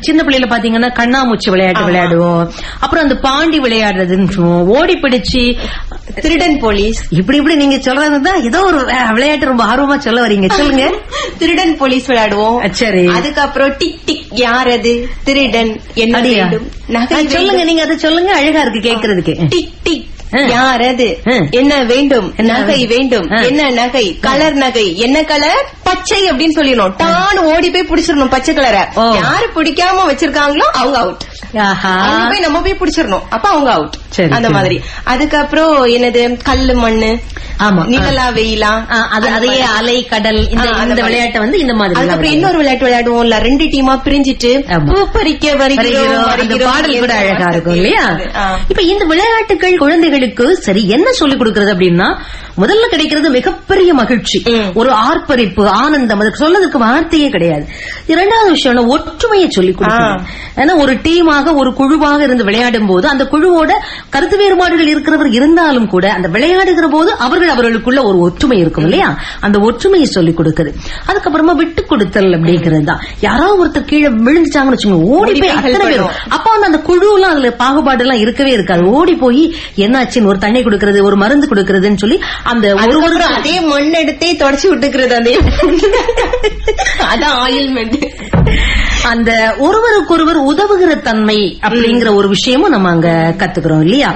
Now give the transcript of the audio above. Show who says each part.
Speaker 1: சின்ன பிள்ளைல பாத்தீங்கன்னா கண்ணாமூச்சி விளையாட்டு விளையாடுவோம். அப்புறம் அந்த பாண்டி விளையாடுறதுன்னு. ஓடி பிடிச்சு
Speaker 2: திருடன் போலீஸ்.
Speaker 1: இப்படி இப்படி நீங்க சொல்றதுதான் ஏதோ ஒரு விளையாட்டு ரொம்ப ஆர்வமா சொல்ல வரீங்க. சொல்லுங்க.
Speaker 2: திருடன் போலீஸ் விளையாடுவோம்.
Speaker 1: சரி.
Speaker 2: அதுக்கப்புறம் டிக் டிக் யார் அது? திருடன். என்ன
Speaker 1: சொல்லுங்க. நீங்க அதை சொல்லுங்க. அழகா இருக்கு கேக்குறதுக்கு.
Speaker 2: Tick tick. யார் அது. என்ன வேண்டும்?
Speaker 1: என்ன
Speaker 2: நகை வேண்டும். என்ன நகை? கலர் நகை. என்ன கலர்? பச்சை அப்படின்னு சொல்லிடணும். டான்னு ஓடி போய் பிடிச்சிடணும் பச்சை கலரை. யாரு பிடிக்காம வச்சிருக்காங்களோ அவங்க அவுட் போய் நம்ம போய் பிடிச்சிடணும். அப்ப அவங்க அவுட் அந்த. மாதிரி. அதுக்கப்புறம் என்னது? கல்லு மண்ணு.
Speaker 1: ஆமா.
Speaker 2: நிழலா வெயிலா.
Speaker 1: அதையே. அலை கடல் இந்த
Speaker 2: அந்த.
Speaker 1: விளையாட்டை வந்து இந்த மாதிரி
Speaker 2: அதுக்கப்புறம் இன்னொரு விளையாட்டு விளையாடுவோம்ல ரெண்டு டீமா பிரிஞ்சிட்டு
Speaker 1: ஆமா.
Speaker 2: பூ பறிக்க வருகிறோம்.
Speaker 1: பாடல் கூட அழகா இருக்கும் இல்லையா. இப்ப இந்த விளையாட்டுகள் குழந்தைகளுக்கு சரி என்ன சொல்லிக் கொடுக்கறது அப்படின்னா முதல்ல கிடைக்கிறது மிகப்பெரிய மகிழ்ச்சி. ஒரு ஆர்ப்பரிப்பு ஆனந்தம் அதுக்கு சொல்லதுக்கு வார்த்தையே கிடையாது. இரண்டாவது விஷயம் என்ன, ஒற்றுமையை சொல்லிக் கொடுக்கணும். ஏன்னா ஒரு டீமாக ஒரு குழுவாக இருந்து விளையாடும் போது அந்த குழுவோட கருத்து வேறுபாடுகள் இருக்கிறவர் இருந்தாலும் கூட அந்த விளையாடுகிற போது அவர்கள் அவர்களுக்குள்ள ஒரு ஒற்றுமை இருக்கும் இல்லையா? அந்த ஒற்றுமையை சொல்லிக் கொடுக்குது. அதுக்கப்புறமா விட்டு கொடுத்தல் அப்படிங்கிறது தான். யாராவது ஒருத்தர் கீழே விழுந்துட்டாங்கன்னு வச்சுக்கோங்க ஓடி போய் அத்தனை பேரும். அப்ப வந்து அந்த குழுலாம் அதுல பாகுபாடு எல்லாம் இருக்கவே இருக்காது. ஓடி போய் என்னாச்சுன்னு ஒரு தண்ணி கொடுக்கறது ஒரு மருந்து கொடுக்கறதுன்னு சொல்லி அந்த ஒரு ஒரு
Speaker 2: அதே மண் எடுத்தே தொடச்சு விட்டுக்கிறது அதே அதான் ஆயில்மெண்ட்
Speaker 1: அந்த ஒருவருக்கொருவர் உதவுகிற தன்மை அப்படிங்கிற ஒரு விஷயமும் நம்ம அங்க கத்துக்கிறோம் இல்லையா?